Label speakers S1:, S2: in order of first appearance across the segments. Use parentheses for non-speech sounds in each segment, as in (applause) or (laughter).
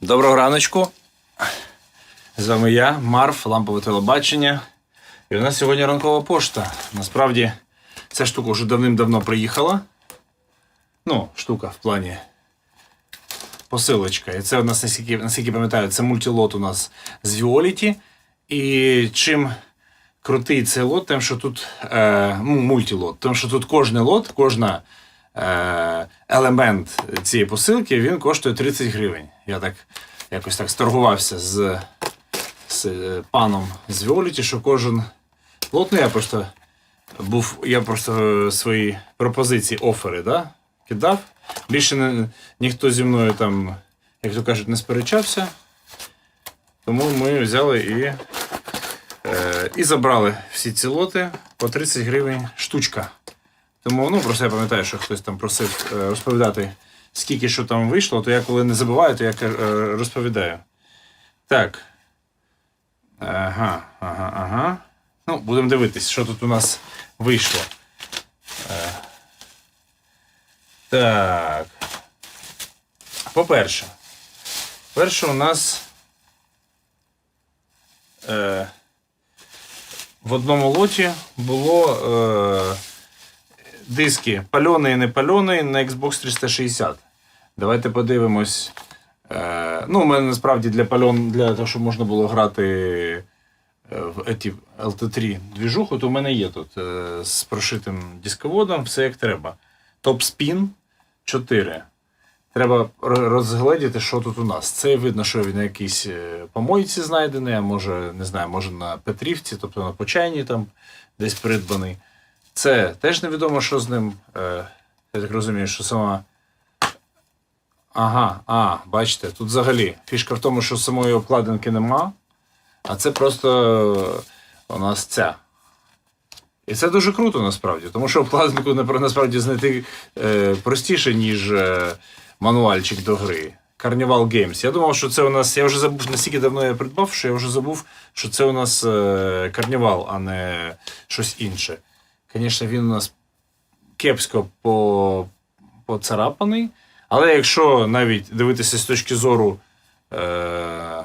S1: Доброго раночку. З вами я, Марф, лампове телебачення. І у нас сьогодні ранкова пошта. Насправді, ця штука вже давним-давно приїхала. Ну, штука в плані посилочка. І це у нас, наскільки, наскільки пам'ятаю, це мультилот у нас з Violet. І чим крутий цей лот, тим, що тут е, ну, мультилот, тим, що тут кожний лот, кожна елемент цієї посилки, він коштує 30 гривень. Я так якось так сторгувався з, з е, паном з Violet, що кожен лот, ну я просто був, я просто е, свої пропозиції, офери, да, кидав. Більше не, ніхто зі мною там, як то кажуть, не сперечався. Тому ми взяли і, е, і забрали всі ці лоти по 30 гривень штучка. Тому ну, просто я пам'ятаю, що хтось там просив е, розповідати, скільки що там вийшло, то я коли не забуваю, то я е, розповідаю. Так. Ага, ага, ага. Ну, будемо дивитись, що тут у нас вийшло. Е, так. По-перше, перше у нас е, в одному лоті було е, диски пальоний не пальоний на Xbox 360. Давайте подивимось. Е, ну, у мене насправді для пальон, для того, щоб можна було грати е, в еті LT3 двіжуху, то в мене є тут е, з прошитим дисководом, все як треба. Топ спін 4. Треба розгледіти, що тут у нас. Це видно, що він на якійсь е, помойці знайдений, а може, не знаю, може на Петрівці, тобто на Почайні там десь придбаний. Це теж невідомо, що з ним. Е, я так розумію, що сама. Ага, а, бачите, тут взагалі фішка в тому, що самої обкладинки нема, а це просто у нас ця. І це дуже круто насправді, тому що обкладинку насправді знайти е, простіше, ніж е, мануальчик до гри. Carnival Games. Я думав, що це у нас. Я вже забув, настільки давно я придбав, що я вже забув, що це у нас е, карнівал, а не щось інше. Звісно, він у нас кепсько по, поцарапаний. Але якщо навіть дивитися з точки зору, е,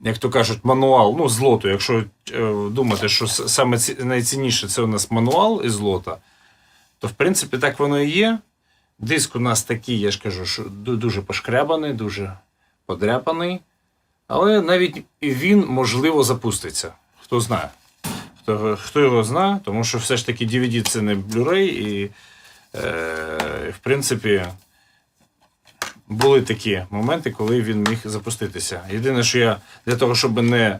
S1: як то кажуть, мануал, ну, з лоту, якщо е, думати, що саме ці- найцінніше це у нас мануал із лота, то в принципі так воно і є. Диск у нас такий, я ж кажу, що дуже пошкрябаний, дуже подряпаний. Але навіть він можливо запуститься. Хто знає. Хто, хто його знає, тому що все ж таки DVD це не Blu-ray, і е, в принципі були такі моменти, коли він міг запуститися. Єдине, що я для того, щоб не,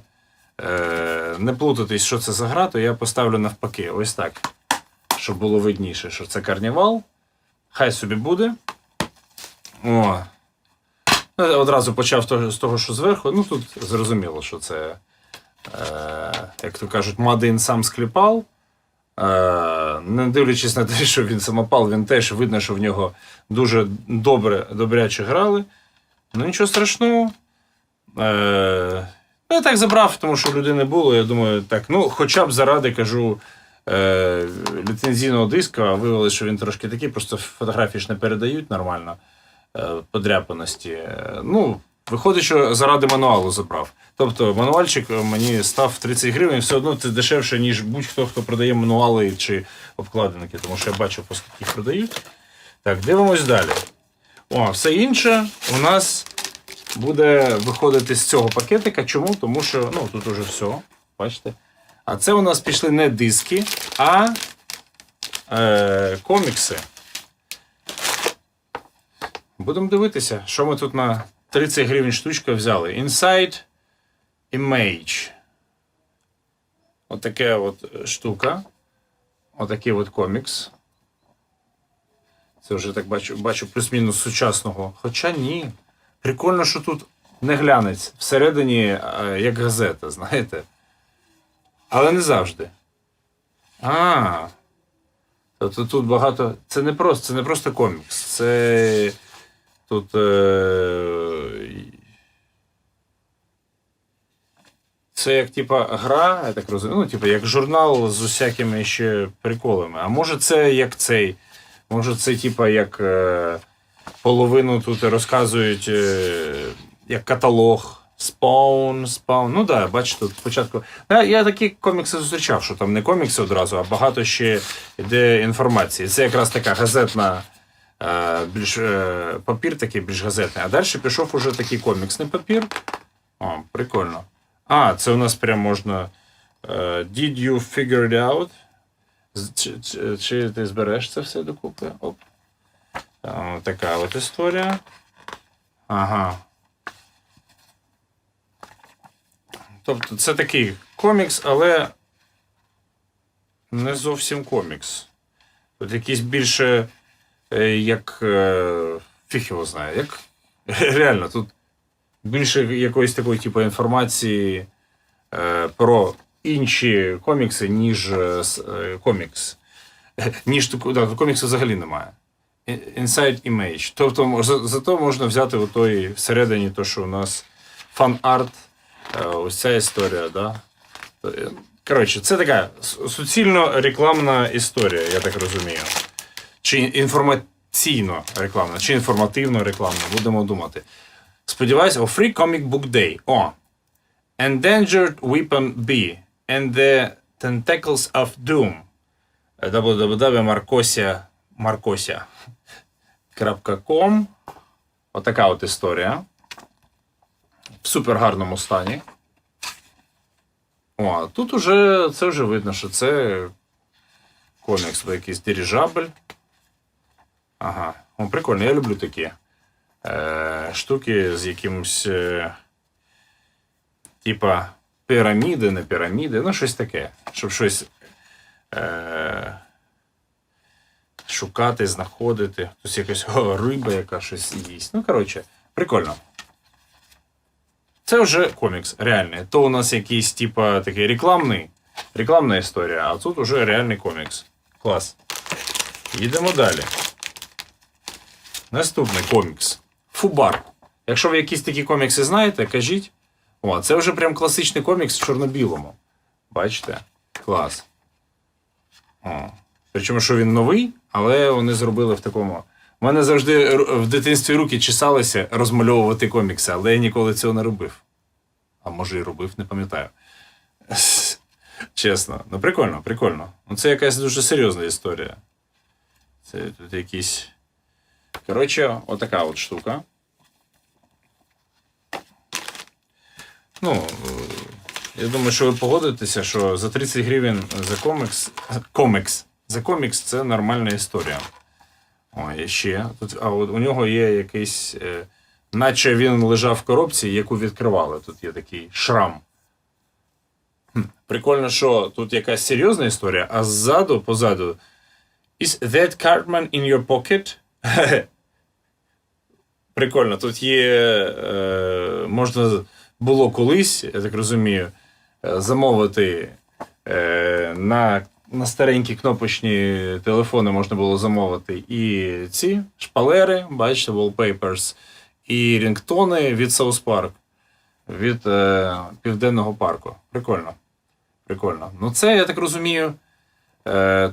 S1: е, не плутатись, що це за гра, то я поставлю навпаки, ось так. Щоб було видніше, що це карнівал. Хай собі буде. О. Ну, Одразу почав з того, що зверху. Ну тут зрозуміло, що це, як то кажуть, Мадин сам скліпав. Е, не дивлячись на те, що він самопал, він теж видно, що в нього дуже добре, добряче грали. Ну нічого страшного. Е, ну, я так забрав, тому що людей не було. Я думаю, так, ну, хоча б заради кажу е, ліцензійного диска, виявилося, що він трошки такий, просто фотографії ж не передають нормально е, подряпаності. Е, Ну, виходить, що заради мануалу забрав. Тобто мануальчик мені став 30 гривень, все одно це дешевше, ніж будь-хто, хто продає мануали чи обкладинки, тому що я бачу, по скільки продають. Так, дивимось далі. О, все інше у нас буде виходити з цього пакетика. Чому? Тому що ну, тут уже все. Бачите? А це у нас пішли не диски, а е, комікси. Будемо дивитися, що ми тут на 30 гривень штучка взяли. Inside Image. Отаке от штука. Отакий от комікс. Це вже так бачу, бачу плюс-мінус сучасного. Хоча ні. Прикольно, що тут не глянець. Всередині, е, як газета, знаєте. Але не завжди. А. Тобто тут багато. Це не просто, це не просто комікс. Це. Тут. Е... Це як типа гра, я так розумію. Ну, типа, як журнал з усякими ще приколами. А може це як цей. Може, це типа як е, половину тут розказують е, як каталог. Spawn, Spawn. Ну да, бачите, тут спочатку. Я, я такі комікси зустрічав, що там не комікси одразу, а багато ще йде інформації. Це якраз така газетна. Е, Більш е, папір такий більш газетний. А далі пішов уже такий коміксний папір. О, прикольно. А, це у нас прям можна. е, Did you figure it out? Чи, чи, чи ти збереш це все докупи? Оп. Така от історія. Ага. Тобто це такий комікс, але не зовсім комікс. Тут якийсь більше як. е, Фіг його знає. Як, (laughs) реально, тут більше якоїсь такої типу інформації е, про інші комікси, ніж е, е, комікс. (laughs) Ніж да, коміксу взагалі немає. Inside Image. Тобто зато можна взяти у той всередині, то, що у нас фан-арт, е, ось ця історія, да? Е, Коротше, це така суцільно рекламна історія, я так розумію. Чи інформаційно рекламна, чи інформативно рекламна, будемо думати. Сподіваюсь, о Free Comic Book Day. О. Endangered Weapon B and the Tentacles of Doom. www.marcosia marcosia.com (laughs) Отака от історія. В супер гарному стані. О, тут уже це вже видно, що це комікс, якийсь дирижабль. Ага. О, прикольно, я люблю такі е, штуки з якимось. Е, типа піраміди, не піраміди, ну щось таке. Щоб щось е, шукати, знаходити. Тут якась о, риба, яка щось їсть. Ну, коротше, прикольно. Це вже комікс реальний. То у нас якийсь, типа, такий рекламний, рекламна історія, а тут уже реальний комікс. Клас. Їдемо далі. Наступний комікс. Фубар. Якщо ви якісь такі комікси знаєте, кажіть. О, це вже прям класичний комікс в чорно-білому. Бачите? Клас. О. Причому, що він новий, але вони зробили в такому. У мене завжди в дитинстві руки чесалися розмальовувати комікси, але я ніколи цього не робив. А може і робив, не пам'ятаю. (laughs) Чесно. Ну, прикольно, прикольно. Ну, це якась дуже серйозна історія. Це тут якісь. Коротше, отака от штука. Ну, е, я думаю, що ви погодитеся, що за 30 гривень за комікс. Комікс. За комікс це нормальна історія. О, і ще. Тут, а от у нього є якийсь. Е, наче він лежав в коробці, яку відкривали. Тут є такий шрам. Хм, Прикольно, що тут якась серйозна історія, а ззаду, позаду. Is that Cartman in your pocket? (laughs) Прикольно, тут є. Е, можна було колись, я так розумію, е, замовити е, на, на старенькі кнопочні телефони можна було замовити і ці шпалери, бачите, wallpapers, і рінгтони від South Park, від Південного парку. Прикольно. Прикольно. Ну, це, я так розумію,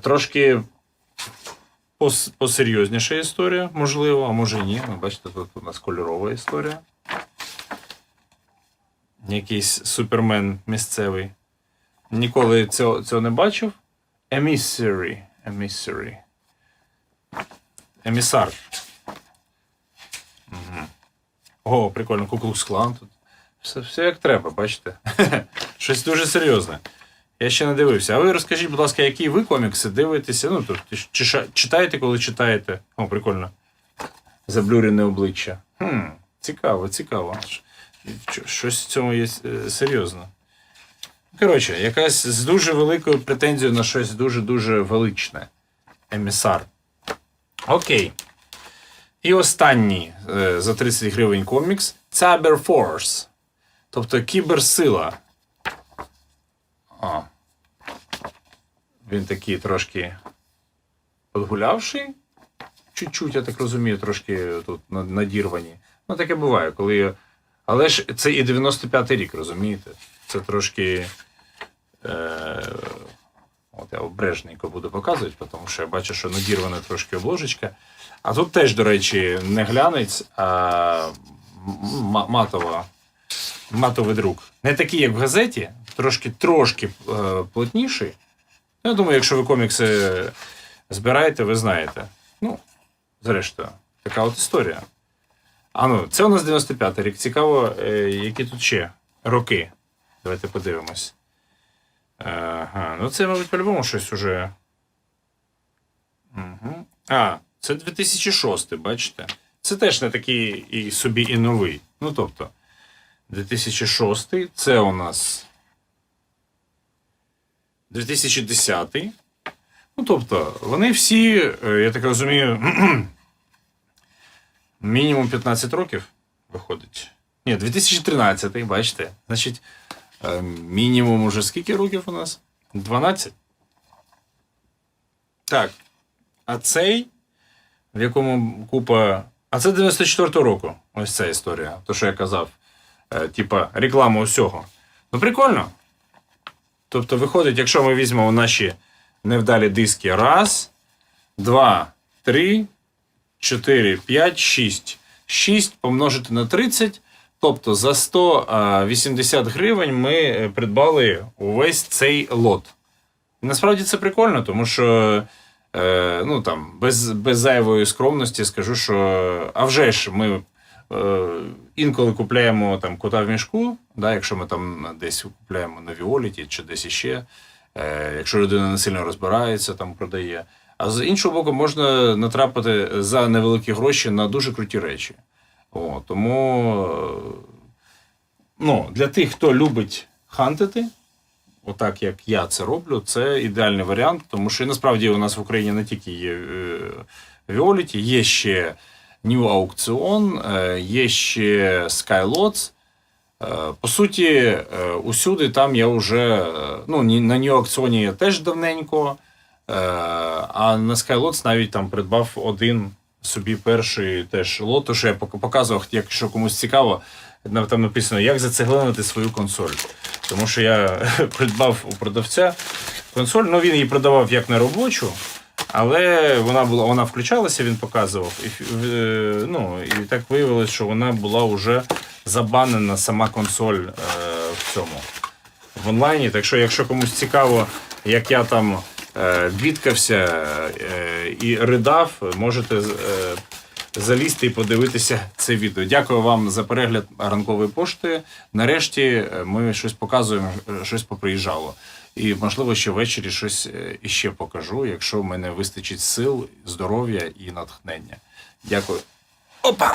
S1: трошки пос, посерйозніша історія, можливо, а може ні. Ну, бачите, тут у нас кольорова історія. Якийсь супермен місцевий. Ніколи цього, цього не бачив. Emissary. Emissary. Емісар. Угу. О, прикольно, куклукс клан тут. Все, все як треба, бачите? (laughs) Щось дуже серйозне. Я ще не дивився. А ви розкажіть, будь ласка, які ви комікси дивитеся? Ну, тут, чи, читаєте, коли читаєте? О, прикольно. Заблюрене обличчя. Хм, цікаво, цікаво. Щось в цьому є е, серйозно. Коротше, якась з дуже великою претензією на щось дуже-дуже величне. Емісар. Окей. І останній е, за 30 гривень комікс Cyber Force. Тобто кіберсила. А. Він такий трошки подгулявший. Чуть-чуть, я так розумію, трошки тут надірвані. Ну, таке буває, коли. Але ж це і 95-й рік, розумієте? Це трошки. Е... От я обережненько буду показувати, тому що я бачу, що надірвана трошки обложечка. А тут теж, до речі, не глянець, а матова, матовий друк. Не такий, як в газеті, трошки, трошки е, плотніший. Я думаю, якщо ви комікси збираєте, ви знаєте. Ну, зрештою, така от історія. А ну, це у нас 95-й рік. Цікаво, е, які тут ще роки. Давайте подивимось. Ага, ну це, мабуть, по-любому щось уже. Угу. А, це 2006, бачите? Це теж не такий і собі і новий. Ну, тобто, 2006 це у нас 2010. Ну, тобто, вони всі, е, я так розумію, (clears throat) мінімум 15 років виходить. Ні, 2013, бачите. Значить, е, мінімум уже скільки років у нас? 12? Так. А цей, в якому купа. А це 94-го року. Ось ця історія. То, що я казав. Е, типа, реклама усього. Ну, прикольно. Тобто, виходить, якщо ми візьмемо наші невдалі диски. Раз, два, три, чотири, п'ять, шість. Шість помножити на 30. Тобто за 180 гривень ми е, придбали увесь цей лот. Насправді це прикольно, тому що е, ну, там, без, без зайвої скромності скажу, що а вже ж ми інколи купляємо там кота в мішку, да, якщо ми там десь купляємо на Віоліті чи десь іще, е, якщо людина не сильно розбирається, там продає. А з іншого боку, можна натрапити за невеликі гроші на дуже круті речі. О, тому е, ну, для тих, хто любить хантити, отак як я це роблю, це ідеальний варіант, тому що насправді у нас в Україні не тільки є е, Violet, є ще New Auction, е, є ще Skylots. Е, По суті, е, усюди там я вже ну, на New Auction я теж давненько, а на Skylots навіть там придбав один собі перший теж лот, що я пок- показував, якщо комусь цікаво, там написано, як зацеглинити свою консоль. Тому що я (laughs) придбав у продавця консоль, ну він її продавав як на робочу, але вона була, вона включалася, він показував. І, е, ну, і так виявилось, що вона була вже забанена сама консоль е, в цьому в онлайні. Так що, якщо комусь цікаво, як я там е, бідкався е, і ридав, можете е, залізти і подивитися це відео. Дякую вам за перегляд ранкової пошти. Нарешті е, ми щось показуємо, е, щось поприїжджало. І, можливо, ще ввечері щось е, іще покажу, якщо в мене вистачить сил, здоров'я і натхнення. Дякую. Опа!